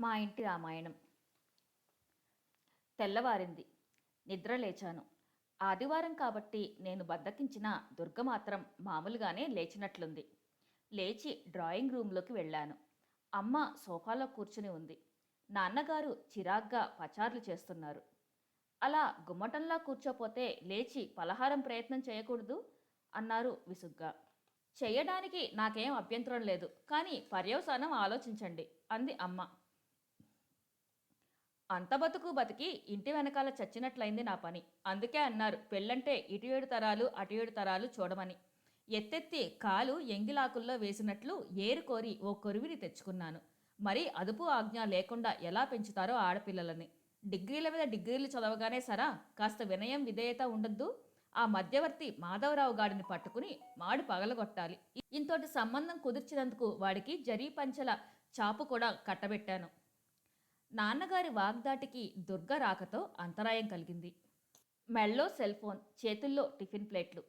మా ఇంటి రామాయణం. తెల్లవారింది. నిద్ర లేచాను. ఆదివారం కాబట్టి నేను బద్దకించిన దుర్గ మాత్రం మామూలుగానే లేచినట్లుంది. లేచి డ్రాయింగ్ రూమ్లోకి వెళ్ళాను. అమ్మ సోఫాలో కూర్చుని ఉంది. నాన్నగారు చిరాగ్గా పచార్లు చేస్తున్నారు. అలా గుమ్మటంలా కూర్చోపోతే లేచి పలహారం ప్రయత్నం చేయకూడదు? అన్నారు విసుగ్గా. చేయడానికి నాకేం అభ్యంతరం లేదు. కానీ పర్యవసానం ఆలోచించండి అంది అమ్మ. అంత బతుకు బతికి ఇంటి వెనకాల చచ్చినట్లయింది నా పని. అందుకే అన్నారు పెళ్ళంటే ఇటు ఏడు తరాలు అటు ఏడు తరాలు చూడమని. ఎత్తెత్తి కాలు ఎంగిలాకుల్లో వేసినట్లు ఏరు కోరి ఓ కొరివిని తెచ్చుకున్నాను. మరి అదుపు ఆజ్ఞ లేకుండా ఎలా పెంచుతారో ఆడపిల్లలని. డిగ్రీల మీద డిగ్రీలు చదవగానే సరా కాస్త వినయం విధేయత ఉండద్దు? ఆ మధ్యవర్తి మాధవరావు గాడిని పట్టుకుని మాడు పగలగొట్టాలి. ఇంతోటి సంబంధం కుదిర్చినందుకు వాడికి జరీ పంచల చాపు కూడా కట్టబెట్టాను. నాన్నగారి వాగ్దాటికి దుర్గ రాకతో అంతరాయం కలిగింది. మెళ్ళో సెల్ ఫోన్ చేతుల్లో టిఫిన్ ప్లేట్లు.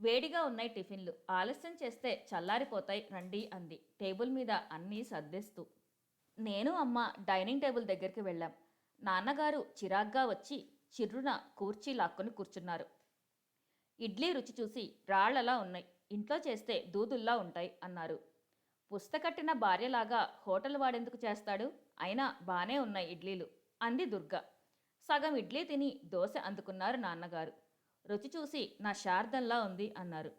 వేడిగా ఉన్నాయి టిఫిన్లు. ఆలస్యం చేస్తే చల్లారిపోతాయి రండి అంది. టేబుల్ మీద అన్నీ సర్దేస్తూ. నేను అమ్మ డైనింగ్ టేబుల్ దగ్గరికి వెళ్ళాం. నాన్నగారు చిరాగ్గా వచ్చి చిర్రున కూర్చీ లాక్కొని కూర్చున్నారు. ఇడ్లీ రుచి చూసి రాళ్ళలా ఉన్నాయి. ఇంట్లో చేస్తే దూదుల్లా ఉంటాయి అన్నారు. పుస్తకట్టిన భార్యలాగా హోటల్ వాడెందుకు చేస్తాడు? అయినా బానే ఉన్నాయి ఇడ్లీలు అంది దుర్గ. సగం ఇడ్లీ తిని దోశ అందుకున్నారు నాన్నగారు. రుచి చూసి నా శార్దంలా ఉంది అన్నారు.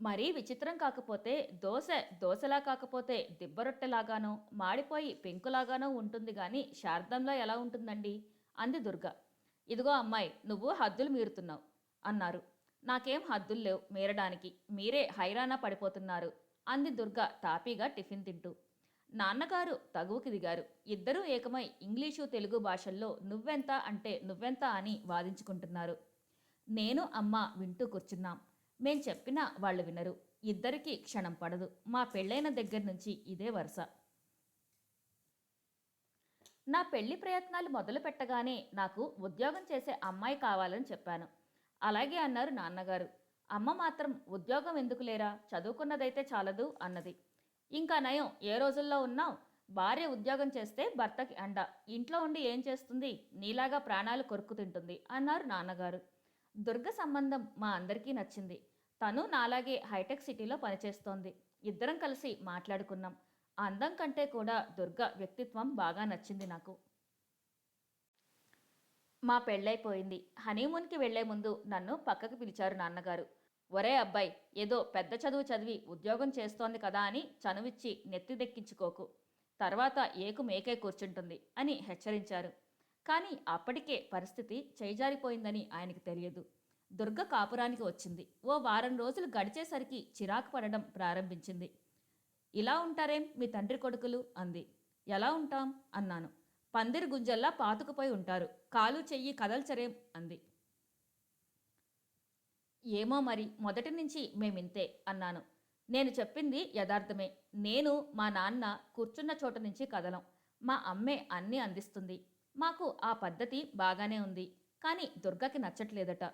మరీ విచిత్రం కాకపోతే దోశ దోశలా కాకపోతే దిబ్బరొట్టెలాగానో మాడిపోయి పెంకులాగానో ఉంటుంది కానీ శార్దంలో ఎలా ఉంటుందండి? అంది దుర్గ. ఇదిగో అమ్మాయి నువ్వు హద్దులు మీరుతున్నావు అన్నారు. నాకేం హద్దులు లేవు మీరడానికి మీరే హైరానా పడిపోతున్నారు అంది దుర్గ తాపీగా టిఫిన్ తింటూ. నాన్నగారు తగువుకి దిగారు. ఇద్దరూ ఏకమై ఇంగ్లీషు తెలుగు భాషల్లో నువ్వెంత అంటే నువ్వెంత అని వాదించుకుంటున్నారు. నేను అమ్మ వింటూ కూర్చున్నాం. మేం చెప్పినా వాళ్ళు వినరు. ఇద్దరికీ క్షణం పడదు. మా పెళ్ళైన దగ్గర నుంచి ఇదే వరుస. నా పెళ్ళి ప్రయత్నాలు మొదలు పెట్టగానే నాకు ఉద్యోగం చేసే అమ్మాయి కావాలని చెప్పాను. అలాగే అన్నారు నాన్నగారు. అమ్మ మాత్రం ఉద్యోగం ఎందుకు లేరా? చదువుకున్నదైతే చాలదు అన్నది. ఇంకా నయం ఏ రోజుల్లో ఉన్నావు? భార్య ఉద్యోగం చేస్తే భర్తకి అండ. ఇంట్లో ఉండి ఏం చేస్తుంది? నీలాగా ప్రాణాలు కొరుకు తింటుంది అన్నారు నాన్నగారు. దుర్గ సంబంధం మా అందరికీ నచ్చింది. తను నాలాగే హైటెక్ సిటీలో పనిచేస్తోంది. ఇద్దరం కలిసి మాట్లాడుకున్నాం. అందం కంటే కూడా దుర్గ వ్యక్తిత్వం బాగా నచ్చింది నాకు. మా పెళ్ళైపోయింది. హనీమూన్కి వెళ్ళే ముందు నన్ను పక్కకు పిలిచారు నాన్నగారు. ఒరే అబ్బాయి ఏదో పెద్ద చదువు చదివి ఉద్యోగం చేస్తోంది కదా అని చనువిచ్చి నెత్తి దెక్కించుకోకు. తర్వాత ఏకు మేకే కూర్చుంటుంది అని హెచ్చరించారు. కానీ అప్పటికే పరిస్థితి చేజారిపోయిందని ఆయనకి తెలియదు. దుర్గ కాపురానికి వచ్చింది. ఓ వారం రోజులు గడిచేసరికి చిరాకు పడడం ప్రారంభించింది. ఇలా ఉంటారేం మీ తండ్రి కొడుకులు? అంది. ఎలా ఉంటాం? అన్నాను. పందిరి గుంజల్లా పాతుకుపోయి ఉంటారు. కాలు చెయ్యి కదల్చరేం? అంది. ఏమో మరి మొదటి నుంచి మేమింతే అన్నాను. నేను చెప్పింది యథార్థమే. నేను మా నాన్న కూర్చున్న చోట నుంచి కదలం. మా అమ్మే అన్నీ అందిస్తుంది. మాకు ఆ పద్ధతి బాగానే ఉంది. కానీ దుర్గకి నచ్చట్లేదట.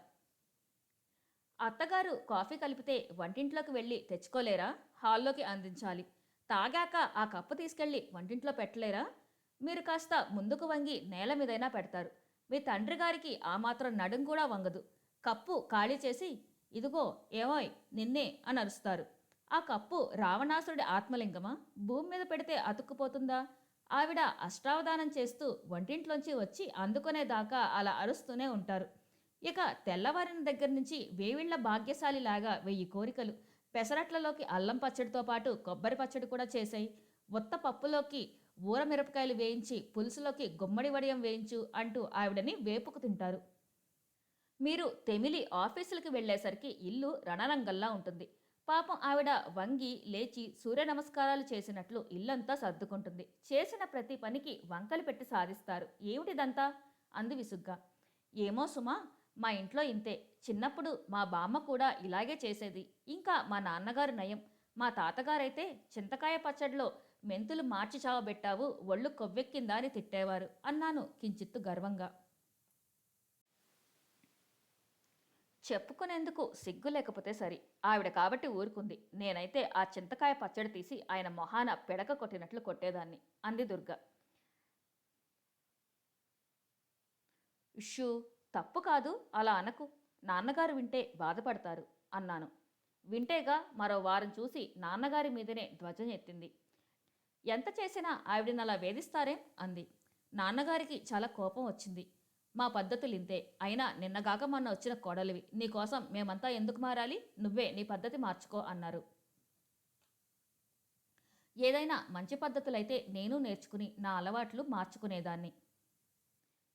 అత్తగారు కాఫీ కలిపితే వంటింట్లోకి వెళ్ళి తెచ్చుకోలేరా? హాల్లోకి అందించాలి. తాగాక ఆ కప్పు తీసుకెళ్ళి వంటింట్లో పెట్టలేరా? మీరు కాస్త ముందుకు వంగి నేల మీదైనా పెడతారు. మీ తండ్రి గారికి ఆ మాత్రం నడుం కూడా వంగదు. కప్పు ఖాళీ చేసి ఇదిగో ఏమోయ్ నిన్నే అని అరుస్తారు. ఆ కప్పు రావణాసురుడి ఆత్మలింగమా? భూమి మీద పెడితే అతుక్కుపోతుందా? ఆవిడ అష్టావధానం చేస్తూ వంటింట్లోంచి వచ్చి అందుకునేదాకా అలా అరుస్తూనే ఉంటారు. ఇక తెల్లవారిన దగ్గర నుంచి వేవిళ్ళ భాగ్యశాలిలాగా వెయ్యి కోరికలు పెసరట్లలోకి అల్లం పచ్చడితో పాటు కొబ్బరి పచ్చడి కూడా చేశాయి. ఉత్త పప్పులోకి ఊర మిరపకాయలు వేయించి పులుసులోకి గుమ్మడి వడియం వేయించు అంటూ ఆవిడని వేపుకు తింటారు. మీరు తెమిలి ఆఫీసులకు వెళ్ళేసరికి ఇల్లు రణరంగంలా ఉంటుంది. పాపం ఆవిడ వంగి లేచి సూర్య నమస్కారాలు చేసినట్లు ఇల్లంతా సర్దుకుంటుంది. చేసిన ప్రతి పనికి వంకలు పెట్టి సాధిస్తారు. ఏమిటిదంతా? అంది విసుగ్గా. ఏమో సుమా మా ఇంట్లో ఇంతే. చిన్నప్పుడు మా బామ్మ కూడా ఇలాగే చేసేది. ఇంకా మా నాన్నగారు నయం. మా తాతగారైతే చింతకాయ పచ్చడిలో మెంతులు మార్చి చావబెట్టావు ఒళ్ళు కొవ్వెక్కిందా అని తిట్టేవారు అన్నాను కించిత్తు గర్వంగా. చెప్పుకునేందుకు సిగ్గు లేకపోతే సరి. ఆవిడ కాబట్టి ఊరుకుంది. నేనైతే ఆ చింతకాయ పచ్చడి తీసి ఆయన మొహాన పెడక కొట్టినట్లు కొట్టేదాన్ని. అంది దుర్గ. ఇష్యూ తప్పు కాదు. అలా అనకు. నాన్నగారు వింటే బాధపడతారు అన్నాను. వింటేగా మరో వారం చూసి నాన్నగారి మీదనే ధ్వజం ఎత్తింది. ఎంత చేసినా ఆవిడని అలా వేధిస్తారేం? అంది. నాన్నగారికి చాలా కోపం వచ్చింది. మా పద్ధతులు ఇంతే. అయినా నిన్నగాక మొన్న వచ్చిన కోడలివి. నీకోసం మేమంతా ఎందుకు మారాలి? నువ్వే నీ పద్ధతి మార్చుకో అన్నారు. ఏదైనా మంచి పద్ధతులైతే నేను నేర్చుకుని నా అలవాట్లు మార్చుకునేదాన్ని.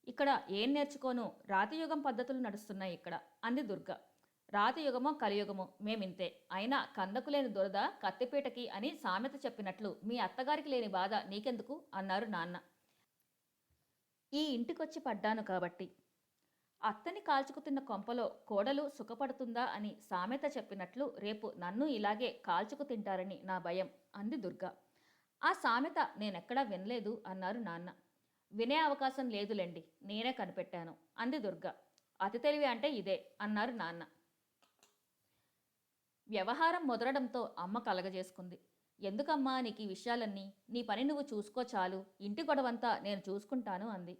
ఇక్కడ ఏం నేర్చుకోను? రాతియుగం పద్ధతులు నడుస్తున్నాయి ఇక్కడ. అంది దుర్గ. రాతియుగమో కలియుగమో మేమింతే. అయినా కందకు లేని దురద కత్తిపీటకి అని సామెత చెప్పినట్లు మీ అత్తగారికి లేని బాధ నీకెందుకు? అన్నారు నాన్న. ఈ ఇంటికొచ్చి పడ్డాను కాబట్టి. అత్తని కాల్చుకుతున్న కొంపలో కోడలు సుఖపడుతుందా అని సామెత చెప్పినట్లు రేపు నన్ను ఇలాగే కాల్చుకు తింటారని నా భయం అంది దుర్గా. ఆ సామెత నేనెక్కడా వినలేదు అన్నారు నాన్న. వినే అవకాశం లేదులేండి నేనే కనిపెట్టాను అంది దుర్గా. అతి తెలివి అంటే ఇదే అన్నారు నాన్న. వ్యవహారం మొదలడంతో అమ్మ కలగజేసుకుంది. ఎందుకమ్మా నీకు ఈ విషయాలన్నీ? నీ పని నువ్వు చూసుకో చాలు. ఇంటి గొడవంతా నేను చూసుకుంటాను అంది.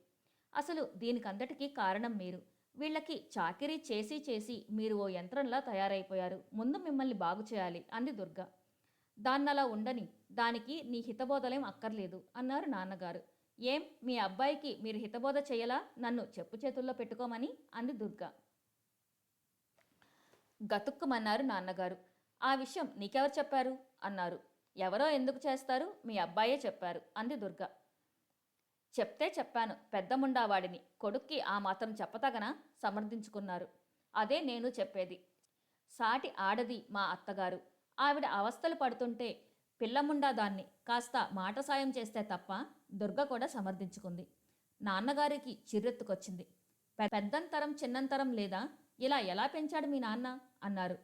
అసలు దీనికంతటికీ కారణం మీరు. వీళ్ళకి చాకిరీ చేసి చేసి మీరు ఓ యంత్రంలా తయారైపోయారు. ముందు మిమ్మల్ని బాగు చేయాలి అంది దుర్గ. దాన్నలా ఉండని దానికి నీ హితబోధలేం అక్కర్లేదు అన్నారు నాన్నగారు. ఏం? మీ అబ్బాయికి మీరు హితబోధ చేయలా? నన్ను చెప్పు చేతుల్లో పెట్టుకోమని అంది దుర్గ. గతుక్కుమన్నారు నాన్నగారు. ఆ విషయం నీకెవరు చెప్పారు? అన్నారు. ఎవరో ఎందుకు చేస్తారు? మీ అబ్బాయే చెప్పారు అంది దుర్గ. చెప్తే చెప్పాను పెద్దముండావాడిని కొడుక్కి ఆ మాత్రం చెప్పతగన? సమర్థించుకున్నారు. అదే నేను చెప్పేది. సాటి ఆడది మా అత్తగారు. ఆవిడ అవస్థలు పడుతుంటే పిల్లముండా దాన్ని కాస్త మాట సాయం చేస్తే తప్ప దుర్గ కూడా సమర్థించుకుంది. నాన్నగారికి చిర్రెత్తుకొచ్చింది. పెద్దంతరం చిన్నంతరం లేదా ఇలా ఎలా పెంచాడు మీ నాన్న? అన్నారు.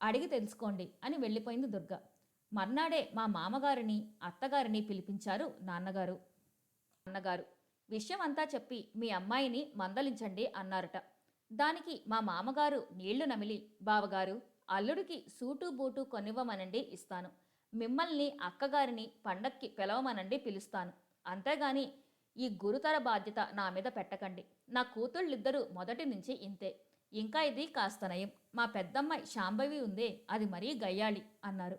అడిగి తెలుసుకోండి అని వెళ్ళిపోయింది దుర్గ. మర్నాడే మా మామగారిని అత్తగారిని పిలిపించారు నాన్నగారు. అన్నగారు విషయం అంతా చెప్పి మీ అమ్మాయిని మందలించండి అన్నారట. దానికి మా మామగారు నీళ్ళు నమిలి బావగారు అల్లుడికి సూటు బూటు కొనివ్వమనండి ఇస్తాను. మిమ్మల్ని అక్కగారిని పండక్కి పిలవమనండి పిలుస్తాను. అంతేగాని ఈ గురుతర బాధ్యత నా మీద పెట్టకండి. నా కూతుళ్ళిద్దరూ మొదటి నుంచి ఇంతే. ఇంకా ఇది కాస్త నయం. మా పెద్దమ్మాయి శాంభవి ఉందే అది మరీ గయ్యాళి అన్నారు.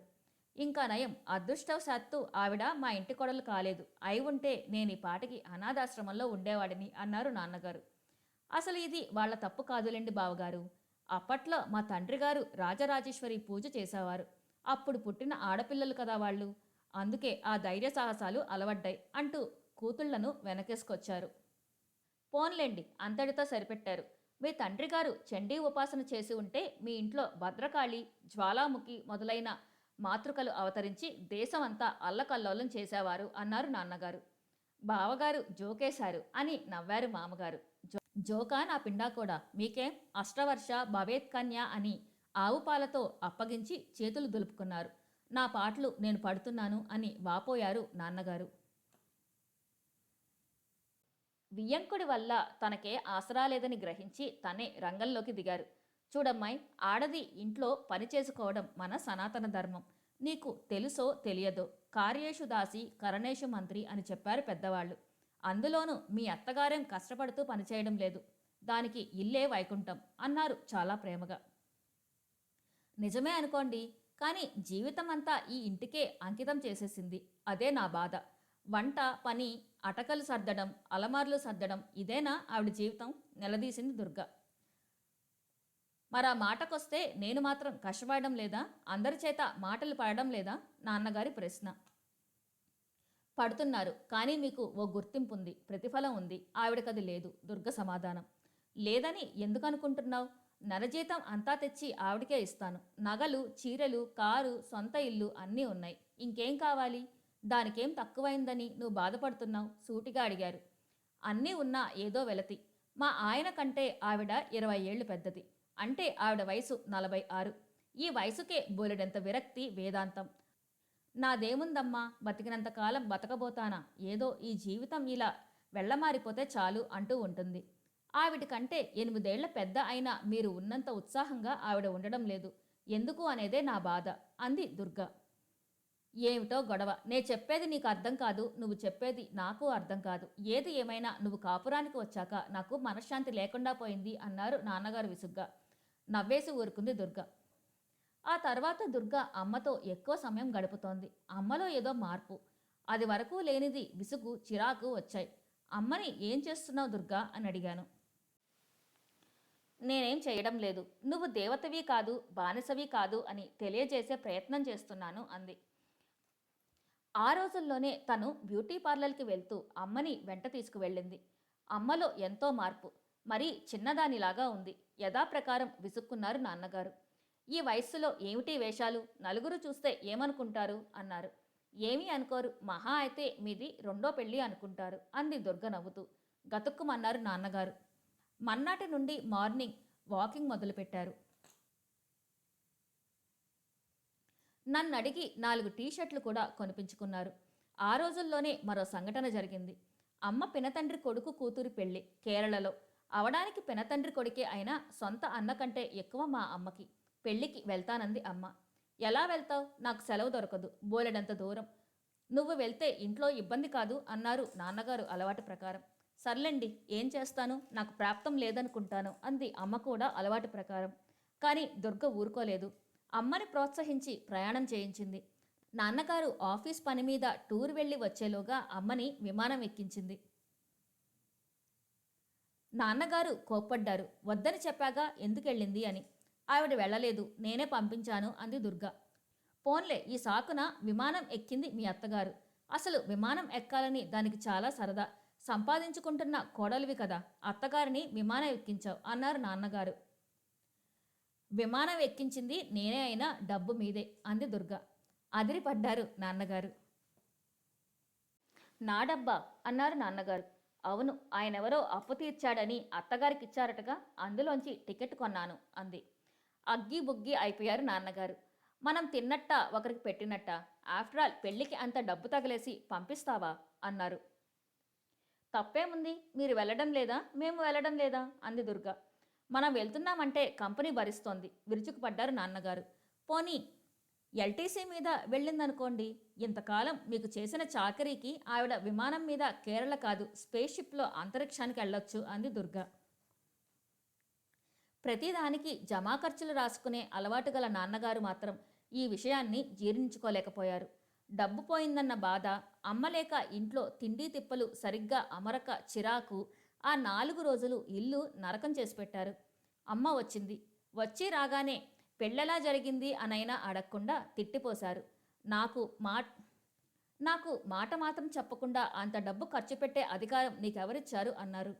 ఇంకా నయం. అదృష్టవశాత్తు ఆవిడ మా ఇంటి కొడలు కాలేదు. అయి ఉంటే నేను ఈ పాటికి అనాథాశ్రమంలో ఉండేవాడిని అన్నారు నాన్నగారు. అసలు ఇది వాళ్ళ తప్పు కాదులేండి బావగారు. అప్పట్లో మా తండ్రి గారు రాజరాజేశ్వరి పూజ చేసేవారు. అప్పుడు పుట్టిన ఆడపిల్లలు కదా వాళ్ళు. అందుకే ఆ ధైర్య సాహసాలు అలవడ్డాయి అంటూ కూతుళ్ళను వెనకేసుకొచ్చారు. పోన్లేండి అంతటితో సరిపెట్టారు. మీ తండ్రి గారు చండీ ఉపాసన చేసి ఉంటే మీ ఇంట్లో భద్రకాళి జ్వాలాముఖి మొదలైన మాతృకలు అవతరించి దేశమంతా అల్లకల్లోలం చేసేవారు అన్నారు నాన్నగారు. బావగారు జోకేశారు అని నవ్వారు మామగారు. జో జోకా నా పిండా కూడా మీకేం? అష్టవర్ష భవేత్ కన్య అని ఆవు పాలతో అప్పగించి చేతులు దులుపుకున్నారు. నా పాటలు నేను పడుతున్నాను అని వాపోయారు నాన్నగారు. వియ్యంకుడి వల్ల తనకే ఆసరా లేదని గ్రహించి తనే రంగంలోకి దిగారు. చూడమ్మాయి ఆడది ఇంట్లో పని చేసుకోవడం మన సనాతన ధర్మం. నీకు తెలుసో తెలియదో కార్యేషు దాసి కరణేషు మంత్రి అని చెప్పారు పెద్దవాళ్ళు. అందులోనూ మీ అత్తగారేం కష్టపడుతూ పనిచేయడం లేదు. దానికి ఇల్లే వైకుంఠం అన్నారు చాలా ప్రేమగా. నిజమే అనుకోండి కానీ జీవితం అంతా ఈ ఇంటికే అంకితం చేసేసింది. అదే నా బాధ. వంట పని అటకలు సర్దడం అలమార్లు సర్దడం ఇదేనా ఆవిడ జీవితం? నిలదీసింది దుర్గ. మరా మాటకొస్తే నేను మాత్రం కష్టపడడం లేదా? అందరి చేత మాటలు పడడం లేదా? నాన్నగారి ప్రశ్న. పడుతున్నారు. కానీ మీకు ఓ గుర్తింపు ఉంది ప్రతిఫలం ఉంది. ఆవిడకది లేదు. దుర్గ సమాధానం. లేదని ఎందుకు అనుకుంటున్నావు నరజీతం అంతా తెచ్చి ఆవిడకే ఇస్తాను. నగలు చీరలు కారు సొంత ఇల్లు అన్నీ ఉన్నాయి. ఇంకేం కావాలి? దానికేం తక్కువైందని నువ్వు బాధపడుతున్నావు? సూటిగా అడిగారు. అన్నీ ఉన్నా ఏదో వెలతి. మా ఆయన కంటే ఆవిడ ఇరవై ఏళ్ళు పెద్దది. అంటే ఆవిడ వయసు నలభై ఆరు. ఈ వయసుకే బోలెడంత విరక్తి వేదాంతం. నాదేముందమ్మా బతికినంత కాలం బతకబోతానా? ఏదో ఈ జీవితం ఇలా వెళ్ళమారిపోతే చాలు అంటూ ఉంటుంది. ఆవిడ కంటే ఎనిమిదేళ్ళ పెద్ద అయినా మీరు ఉన్నంత ఉత్సాహంగా ఆవిడ ఉండడం లేదు. ఎందుకు అనేదే నా బాధ అంది దుర్గా. ఏమిటో గొడవ నే చెప్పేది నీకు అర్థం కాదు నువ్వు చెప్పేది నాకు అర్థం కాదు. ఏది ఏమైనా నువ్వు కాపురానికి వచ్చాక నాకు మనశ్శాంతి లేకుండా పోయింది అన్నారు నాన్నగారు విసుగ్గా. నవ్వేసి ఊరుకుంది దుర్గ. ఆ తర్వాత దుర్గ అమ్మతో ఎక్కువ సమయం గడుపుతోంది. అమ్మలో ఏదో మార్పు. అది వరకు లేనిది విసుగు చిరాకు వచ్చాయి. అమ్మని ఏం చేస్తున్నావు దుర్గా? అని అడిగాను. నేనేం చేయడం లేదు. నువ్వు దేవతవి కాదు బానిసవి కాదు అని తెలియజేసే ప్రయత్నం చేస్తున్నాను అంది. ఆ రోజుల్లోనే తను బ్యూటీ పార్లర్కి వెళ్తూ అమ్మని వెంట తీసుకువెళ్ళింది. అమ్మలో ఎంతో మార్పు. మరీ చిన్నదానిలాగా ఉంది. యథాప్రకారం విసుక్కున్నారు నాన్నగారు. ఈ వయస్సులో ఏమిటి వేషాలు? నలుగురు చూస్తే ఏమనుకుంటారు? అన్నారు. ఏమీ అనుకోరు. మహా అయితే మీది రెండో పెళ్ళి అనుకుంటారు అంది దుర్గ నవ్వుతూ. గతుక్కుమన్నారు నాన్నగారు. మన్నాటి నుండి మార్నింగ్ వాకింగ్ మొదలుపెట్టారు. నన్ను అడిగి నాలుగు టీషర్ట్లు కూడా కొనిపించుకున్నారు. ఆ రోజుల్లోనే మరో సంఘటన జరిగింది. అమ్మ పినతండ్రి కొడుకు కూతురి పెళ్ళి కేరళలో. అవడానికి పినతండ్రి కొడుకే అయినా సొంత అన్న కంటే ఎక్కువ మా అమ్మకి పెళ్ళికి వెళ్తానంది అమ్మ. ఎలా వెళ్తావు? నాకు సెలవు దొరకదు బోలెడంత దూరం. నువ్వు వెళ్తే ఇంట్లో ఇబ్బంది కాదు అన్నారు నాన్నగారు అలవాటు ప్రకారం. సర్లేండి ఏం చేస్తాను? నాకు ప్రాప్తం లేదనుకుంటాను అంది అమ్మ కూడా అలవాటు ప్రకారం. కానీ దుర్గ ఊరుకోలేదు. అమ్మని ప్రోత్సహించి ప్రయాణం చేయించింది. నాన్నగారు ఆఫీస్ పని మీద టూర్ వెళ్ళి వచ్చేలోగా అమ్మని విమానం ఎక్కించింది. నాన్నగారు కోప్పడ్డారు. వద్దని చెప్పాగా ఎందుకెళ్ళింది అని. ఆవిడ వెళ్ళలేదు. నేనే పంపించాను అంది దుర్గ. పోన్లే ఈ సాకున విమానం ఎక్కింది మీ అత్తగారు. అసలు విమానం ఎక్కాలని దానికి చాలా సరదా. సంపాదించుకుంటున్న కోడలివి కదా అత్తగారిని విమానం ఎక్కించావు అన్నారు నాన్నగారు. విమానం ఎక్కించింది నేనే అయినా డబ్బు మీదే అంది దుర్గ. అదిరిపడ్డారు నాన్నగారు. నా డబ్బా అన్నారు నాన్నగారు. అవును ఆయనెవరో అప్పు తీర్చాడని అత్తగారికి ఇచ్చారటగా అందులోంచి టికెట్ కొన్నాను అంది. అగ్గి బుగ్గి అయిపోయారు నాన్నగారు. మనం తిన్నట్ట ఒకరికి పెట్టినట్ట? ఆఫ్టర్ ఆల్ పెళ్ళికి అంత డబ్బు తగలేసి పంపిస్తావా? అన్నారు. తప్పేముంది మీరు వెళ్ళడం లేదా? మేము వెళ్ళడం లేదా? అంది దుర్గ. మనం వెళ్తున్నామంటే కంపెనీ భరిస్తోంది విరుచుకుపడ్డారు నాన్నగారు. పోనీ ఎల్టీసీ మీద వెళ్ళిందనుకోండి ఇంతకాలం మీకు చేసిన చాకరీకి ఆవిడ విమానం మీద కేరళ కాదు స్పేస్ షిప్లో అంతరిక్షానికి వెళ్ళొచ్చు అంది దుర్గ. ప్రతిదానికి జమా ఖర్చులు రాసుకునే అలవాటు గల నాన్నగారు మాత్రం ఈ విషయాన్ని జీర్ణించుకోలేకపోయారు. డబ్బు పోయిందన్న బాధ అమ్మలేక ఇంట్లో తిండి తిప్పలు సరిగ్గా అమరక చిరాకు ఆ నాలుగు రోజులు ఇల్లు నరకం చేసి పెట్టారు. అమ్మ వచ్చింది. వచ్చి రాగానే పెళ్ళెలా జరిగింది అనైనా అడగకుండా తిట్టిపోశారు. నాకు మా నాకు మాట మాత్రం చెప్పకుండా అంత డబ్బు ఖర్చు పెట్టే అధికారం నీకెవరిచ్చారు అన్నారు.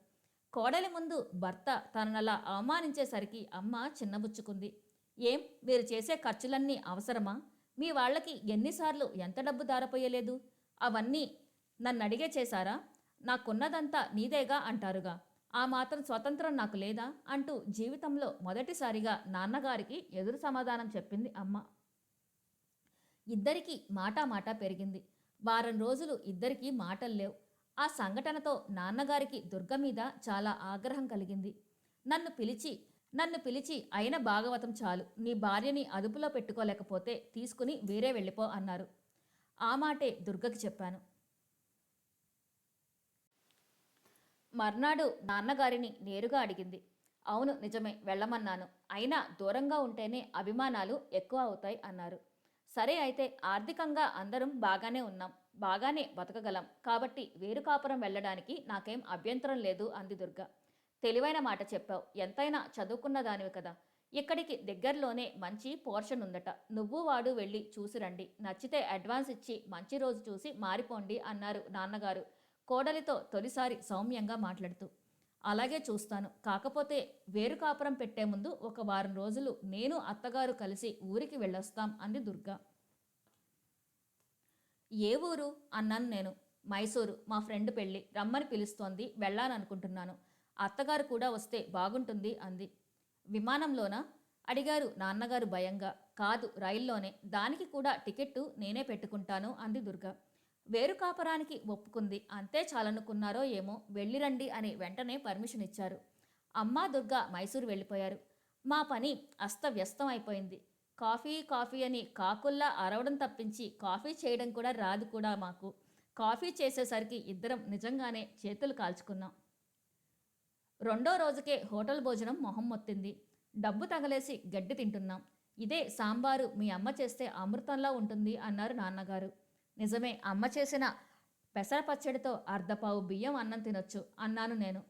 కోడలి ముందు భర్త తననలా అవమానించేసరికి అమ్మ చిన్నబుచ్చుకుంది. ఏం మీరు చేసే ఖర్చులన్నీ అవసరమా? మీ వాళ్ళకి ఎన్నిసార్లు ఎంత డబ్బు దారపోయలేదు? అవన్నీ నన్ను అడిగే చేశారా? నాకున్నదంతా నీదేగా అంటారుగా. ఆ మాత్రం స్వతంత్రం నాకు లేదా? అంటూ జీవితంలో మొదటిసారిగా నాన్నగారికి ఎదురు సమాధానం చెప్పింది అమ్మ. ఇద్దరికీ మాటా మాట పెరిగింది. వారం రోజులు ఇద్దరికీ మాటలు లేవు. ఆ సంఘటనతో నాన్నగారికి దుర్గ మీద చాలా ఆగ్రహం కలిగింది. నన్ను పిలిచి నన్ను పిలిచి అయిన భాగవతం చాలు. నీ భార్యని అదుపులో పెట్టుకోలేకపోతే తీసుకుని వేరే వెళ్ళిపో అన్నారు. ఆ మాటే దుర్గకి చెప్పాను. మర్నాడు నాన్నగారిని నేరుగా అడిగింది. అవును నిజమే వెళ్ళమన్నాను. అయినా దూరంగా ఉంటేనే అభిమానాలు ఎక్కువ అవుతాయి అన్నారు. సరే అయితే ఆర్థికంగా అందరం బాగానే ఉన్నాం. బాగానే బతకగలం. కాబట్టి వేరుకాపురం వెళ్ళడానికి నాకేం అభ్యంతరం లేదు అంది దుర్గ. తెలివైన మాట చెప్పావు. ఎంతైనా చదువుకున్న దానివి కదా. ఇక్కడికి దగ్గరలోనే మంచి పోర్షన్ ఉందట. నువ్వు వాడు వెళ్ళి చూసి రండి. నచ్చితే అడ్వాన్స్ ఇచ్చి మంచి రోజు చూసి మారిపోండి అన్నారు నాన్నగారు. కోడలితో తొలిసారి సౌమ్యంగా మాట్లాడుతూ అలాగే చూస్తాను. కాకపోతే వేరు కాపురం పెట్టే ముందు ఒక వారం రోజులు నేను అత్తగారు కలిసి ఊరికి వెళ్ళొస్తాం అంది దుర్గా. ఏ ఊరు? అన్నాను నేను. మైసూరు. మా ఫ్రెండ్ పెళ్ళి. రమ్మని పిలుస్తోంది. వెళ్ళాలనుకుంటున్నాను. అత్తగారు కూడా వస్తే బాగుంటుంది అంది. విమానంలోనా? అడిగారు నాన్నగారు భయంగా. కాదు రైల్లోనే. దానికి కూడా టికెట్టు నేనే పెట్టుకుంటాను అంది దుర్గా. వేరు కాపరానికి ఒప్పుకుంది. అంతే చాలనుకున్నారో ఏమో వెళ్ళిరండి అని వెంటనే పర్మిషన్ ఇచ్చారు. అమ్మా దుర్గ మైసూరు వెళ్ళిపోయారు. మా పని అస్తవ్యస్తం అయిపోయింది కాఫీ కాఫీ అని కాకుల్లా అరవడం తప్పించి కాఫీ చేయడం కూడా రాదు కూడా మాకు. కాఫీ చేసేసరికి ఇద్దరం నిజంగానే చేతులు కాల్చుకున్నాం. రెండో రోజుకే హోటల్ భోజనం మొహం మొత్తింది. డబ్బు తగలేసి గడ్డి తింటున్నాం. ఇదే సాంబారు మీ అమ్మ చేస్తే అమృతంలా ఉంటుంది అన్నారు నాన్నగారు. నిజమే అమ్మ చేసిన పెసర పచ్చడితో అర్ధపావు బియ్యం అన్నం తినొచ్చు అన్నాను నేను.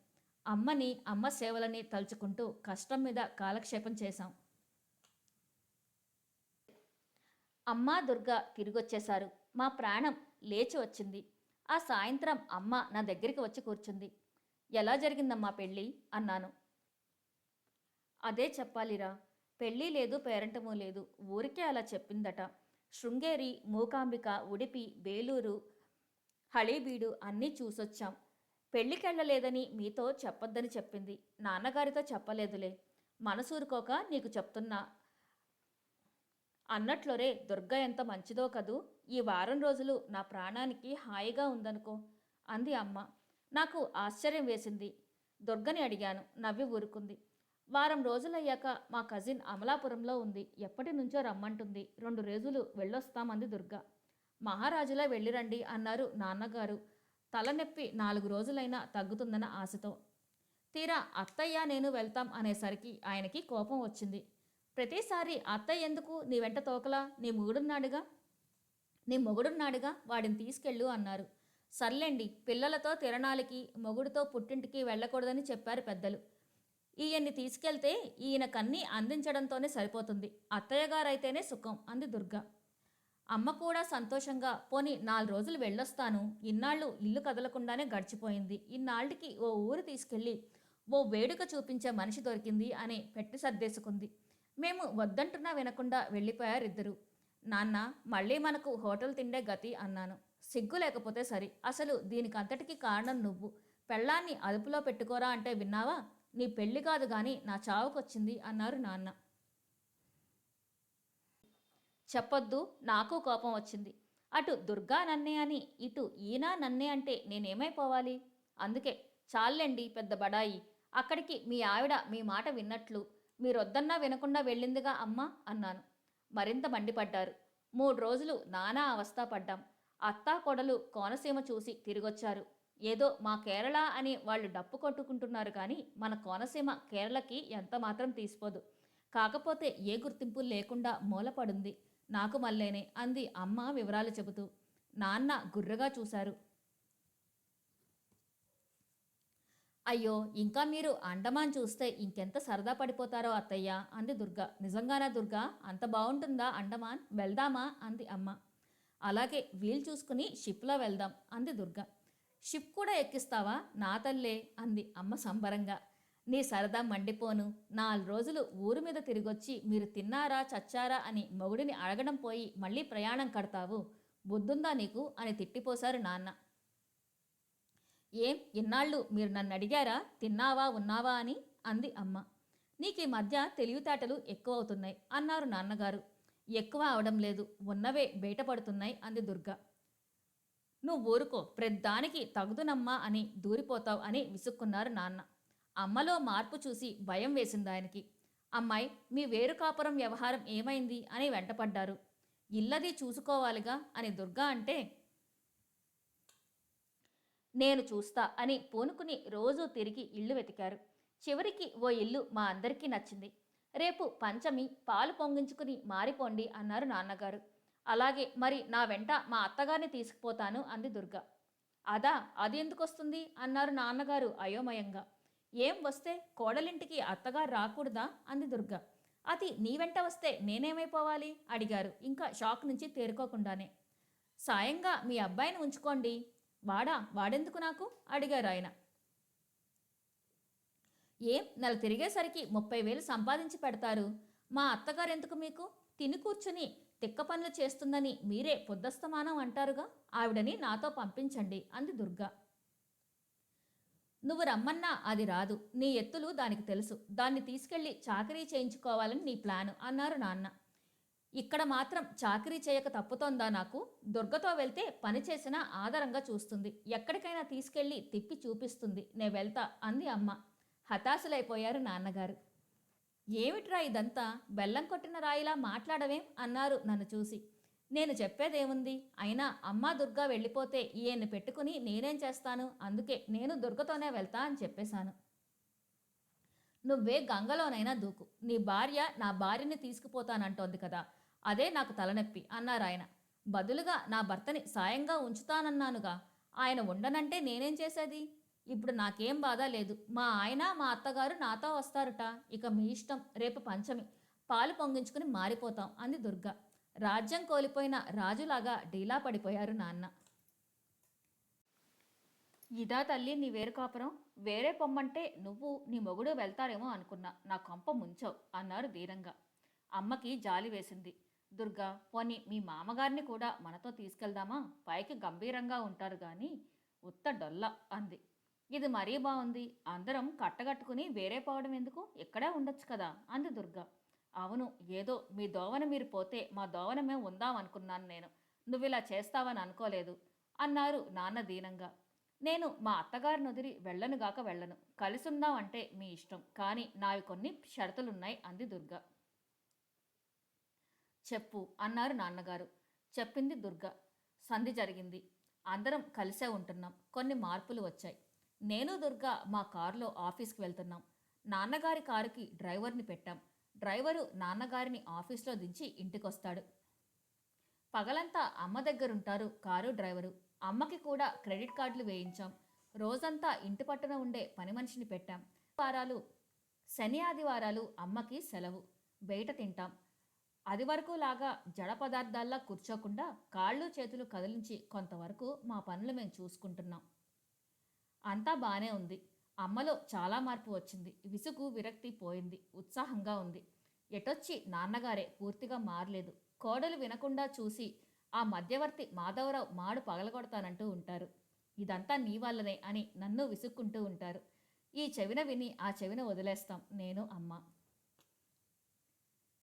అమ్మని అమ్మ సేవలని తలుచుకుంటూ కష్టం మీద కాలక్షేపం చేశాం. అమ్మ దుర్గ తిరిగొచ్చేశారు. మా ప్రాణం లేచి వచ్చింది. ఆ సాయంత్రం అమ్మ నా దగ్గరికి వచ్చి కూర్చుంది. ఎలా జరిగిందమ్మా పెళ్ళి? అన్నాను. అదే చెప్పాలిరా. పెళ్ళి లేదు పేరెంటము లేదు. ఊరికే అలా చెప్పిందట. శృంగేరి మూకాంబిక ఉడిపి బేలూరు హళీబీడు అన్నీ చూసొచ్చాం. పెళ్ళికెళ్ళలేదని మీతో చెప్పొద్దని చెప్పింది. నాన్నగారితో చెప్పలేదులే. మనసూరుకోక నీకు చెప్తున్నా. అన్నట్లోరే దుర్గ ఎంత మంచిదో కదూ. ఈ వారం రోజులు నా ప్రాణానికి హాయిగా ఉందనుకో అంది అమ్మ. నాకు ఆశ్చర్యం వేసింది. దుర్గని అడిగాను. నవ్వి ఊరుకుంది. వారం రోజులయ్యాక మా కజిన్ అమలాపురంలో ఉంది. ఎప్పటి నుంచో రమ్మంటుంది. రెండు రోజులు వెళ్ళొస్తామంది దుర్గ. మహారాజులా వెళ్ళిరండి అన్నారు నాన్నగారు. తలనొప్పి నాలుగు రోజులైనా తగ్గుతుందన్న ఆశతో. తీరా అత్తయ్య నేను వెళ్తాం అనేసరికి ఆయనకి కోపం వచ్చింది. ప్రతిసారి అత్తయ్య ఎందుకు నీ వెంట తోకలా? నీ మొగుడున్నాడుగా? నీ మొగుడున్నాడుగా? వాడిని తీసుకెళ్ళు అన్నారు. సర్లేండి పిల్లలతో తిరణాలకి మొగుడుతో పుట్టింటికి వెళ్ళకూడదని చెప్పారు పెద్దలు. ఈయన్ని తీసుకెళ్తే ఈయన కన్నీ అందించడంతోనే సరిపోతుంది. అత్తయ్య గారైతేనే సుఖం. అంది దుర్గ. అమ్మ కూడా సంతోషంగా పోని నాలుగు రోజులు వెళ్ళొస్తాను. ఇన్నాళ్ళు ఇల్లు కదలకుండానే గడిచిపోయింది. ఇన్నాళ్ళకి ఓ ఊరు తీసుకెళ్ళి ఓ వేడుక చూపించే మనిషి దొరికింది అని పెట్టి సర్దేసుకుంది. మేము వద్దంటున్నా వినకుండా వెళ్ళిపోయారు ఇద్దరు నాన్న మళ్ళీ మనకు హోటల్ తిండే గతి అన్నాను. సిగ్గు లేకపోతే సరి. అసలు దీనికంతటికి కారణం నువ్వు. పెళ్ళాన్ని అదుపులో పెట్టుకోరా అంటే విన్నావా? నీ పెళ్ళి కాదు కానీ నా చావుకొచ్చింది అన్నారు నాన్న. చెప్పొద్దు నాకు కోపం వచ్చింది. అటు దుర్గా నన్నే అని ఇటు ఈయన నన్నే అంటే నేనేమైపోవాలి? అందుకే చాలండి పెద్ద బడాయి. అక్కడికి మీ ఆవిడ మీ మాట విన్నట్లు మీరొద్దన్నా వినకుండా వెళ్ళిందిగా అమ్మ అన్నాను. మరింత మండిపడ్డారు. మూడు రోజులు నానా అవస్థ పడ్డాం. అత్తా కొడలు కోనసీమ చూసి తిరిగొచ్చారు. ఏదో మా కేరళ అని వాళ్ళు డప్పు కొట్టుకుంటున్నారు కానీ మన కోనసీమ కేరళకి ఎంత మాత్రం తీసిపోదు. కాకపోతే ఏ గుర్తింపు లేకుండా మూలపడుంది. నాకు మల్లేనే అంది అమ్మ వివరాలు చెబుతూ. నాన్న గుర్రగా చూశారు. అయ్యో ఇంకా మీరు అండమాన్ చూస్తే ఇంకెంత సరదా పడిపోతారో అత్తయ్య అంది దుర్గా. నిజంగానా దుర్గా? అంత బాగుంటుందా అండమాన్? వెళ్దామా? అంది అమ్మ. అలాగే వీలు చూసుకుని షిప్లో వెళ్దాం అంది దుర్గా. షిప్ కూడా ఎక్కిస్తావా? నా తల్లే అంది అమ్మ సంబరంగా. నీ సరదా మండిపోను. నాలుగు రోజులు ఊరు మీద తిరిగొచ్చి మీరు తిన్నారా చచ్చారా అని మొగుడిని అడగడం పోయి మళ్ళీ ప్రయాణం కడతావు. బుద్ధుందా నీకు? అని తిట్టిపోశారు నాన్న. ఏం? ఇన్నాళ్ళు మీరు నన్ను అడిగారా? తిన్నావా ఉన్నావా అని? అంది అమ్మ. నీకు ఈ మధ్య తెలివితేటలు ఎక్కువ అవుతున్నాయి అన్నారు నాన్నగారు. ఎక్కువ అవడం లేదు ఉన్నవే బయటపడుతున్నాయి అంది దుర్గా. నువ్వు ఊరుకో ప్రద్దానికి తగుదునమ్మా అని దూరిపోతావు అని విసుక్కున్నారు నాన్న. అమ్మలో మార్పు చూసి భయం వేసింది ఆయనకి. అమ్మాయి మీ వేరు కాపురం వ్యవహారం ఏమైంది? అని వెంటపడ్డారు. ఇల్లది చూసుకోవాలిగా? అని దుర్గా అంటే నేను చూస్తా అని పూనుకుని రోజూ తిరిగి ఇల్లు వెతికారు. చివరికి ఓ ఇల్లు మా అందరికీ నచ్చింది. రేపు పంచమి పాలు పొంగించుకుని మారిపోండి అన్నారు నాన్నగారు. అలాగే మరి నా వెంట మా అత్తగారిని తీసుకుపోతాను అంది దుర్గ. అదా అది ఎందుకు వస్తుంది అన్నారు నాన్నగారు అయోమయంగా. ఏం వస్తే కోడలింటికి అత్తగారు రాకూడదా? అంది దుర్గ. అది నీ వెంట వస్తే నేనేమైపోవాలి? అడిగారు. ఇంకా షాక్ నుంచి తేరుకోకుండానే. సాయంగా మీ అబ్బాయిని ఉంచుకోండి. వాడా వాడెందుకు నాకు? అడిగారు ఆయన. ఏం? నెల తిరిగేసరికి ముప్పై వేలు సంపాదించి పెడతారు. మా అత్తగారు ఎందుకు మీకు? తిని కూర్చుని తిక్క పనులు చేస్తుందని మీరే పొద్దస్తమానం అంటారుగా? ఆవిడని నాతో పంపించండి అంది దుర్గా. నువ్వు రమ్మన్నా అది రాదు. నీ ఎత్తులు దానికి తెలుసు. దాన్ని తీసుకెళ్ళి చాకరీ చేయించుకోవాలని నీ ప్లాను అన్నారు నాన్న. ఇక్కడ మాత్రం చాకరీ చేయక తప్పుతోందా నాకు? దుర్గతో వెళ్తే పని చేసినా ఆధారంగా చూస్తుంది. ఎక్కడికైనా తీసుకెళ్ళి తిప్పి చూపిస్తుంది. నే వెళ్తా అంది అమ్మ. హతాశులైపోయారు నాన్నగారు. ఏమిట్రా ఇదంతా? బెల్లం కొట్టిన రాయిలా మాట్లాడవేం? అన్నారు నన్ను చూసి. నేను చెప్పేదేముంది? అయినా అమ్మా దుర్గా వెళ్ళిపోతే ఈయన్ని పెట్టుకుని నేనేం చేస్తాను? అందుకే నేను దుర్గతోనే వెళ్తా అని చెప్పేశాను. నువ్వే గంగలోనైనా దూకు. నీ భార్య నా భార్యని తీసుకుపోతానంటోంది కదా. అదే నాకు తలనొప్పి అన్నారు ఆయన. బదులుగా నా భర్తని సాయంగా ఉంచుతానన్నానుగా. ఆయన ఉండనంటే నేనేం చేసేది? ఇప్పుడు నాకేం బాధ లేదు. మా ఆయన మా అత్తగారు నాతో వస్తారుట. ఇక మీ ఇష్టం రేపు పంచమి. పాలు పొంగించుకుని మారిపోతాం అంది దుర్గ. రాజ్యం కోల్పోయిన రాజులాగా డీలా పడిపోయారు నాన్న. ఇదా తల్లి నీ వేరు కాపురం. వేరే పొమ్మంటే నువ్వు నీ మొగుడు వెళ్తారేమో అనుకున్నా. నా కొంప ముంచావు అన్నారు ధీరంగా. అమ్మకి జాలి వేసింది. దుర్గా పోని మీ మామగారిని కూడా మనతో తీసుకెళ్దామా? పైకి గంభీరంగా ఉంటారు కానీ ఉత్త డొల్ల అంది. ఇది మరీ బాగుంది అందరం కట్టగట్టుకుని వేరే పోవడం ఎందుకు? ఇక్కడే ఉండొచ్చు కదా! అంది దుర్గా. అవును ఏదో మీ దోవన మీరు పోతే మా దోవన మేము ఉందాం అనుకున్నాను నేను. నువ్వు ఇలా చేస్తావని అనుకోలేదు అన్నారు నాన్న దీనంగా. నేను మా అత్తగారిని వదిలి వెళ్ళను. కలిసి వెళ్ళను కలిసుందాం అంటే మీ ఇష్టం కానీ నావి కొన్ని షరతులున్నాయి అంది దుర్గా. చెప్పు అన్నారు నాన్నగారు. చెప్పింది దుర్గా. సంధి జరిగింది. అందరం కలిసే ఉంటున్నాం. కొన్ని మార్పులు వచ్చాయి. నేను దుర్గా మా కారులో ఆఫీస్కి వెళ్తున్నాం. నాన్నగారి కారుకి డ్రైవర్ని పెట్టాం. డ్రైవరు నాన్నగారిని ఆఫీస్లో దించి ఇంటికొస్తాడు. పగలంతా అమ్మ దగ్గరుంటారు కారు డ్రైవరు. అమ్మకి కూడా క్రెడిట్ కార్డులు వేయించాం. రోజంతా ఇంటి పట్టున ఉండే పని మనిషిని పెట్టాం. వారాలు శని ఆదివారాలు అమ్మకి సెలవు. బయట తింటాం. అది వరకు లాగా జడ పదార్థాల్లా కూర్చోకుండా కాళ్ళు చేతులు కదిలించి కొంతవరకు మా పనులు మేము చూసుకుంటున్నాం. అంతా బాగానే ఉంది. అమ్మలో చాలా మార్పు వచ్చింది. విసుగు విరక్తి పోయింది. ఉత్సాహంగా ఉంది. ఎటొచ్చి నాన్నగారే పూర్తిగా మారలేదు. కోడలు వినకుండా చూసి ఆ మధ్యవర్తి మాధవరావు మాడు పగలగొడతానంటూ ఉంటారు. ఇదంతా నీ వల్లనే అని నన్ను విసుక్కుంటూ ఉంటారు. ఈ చెవిన విని ఆ చెవిన వదిలేస్తాం నేను అమ్మ.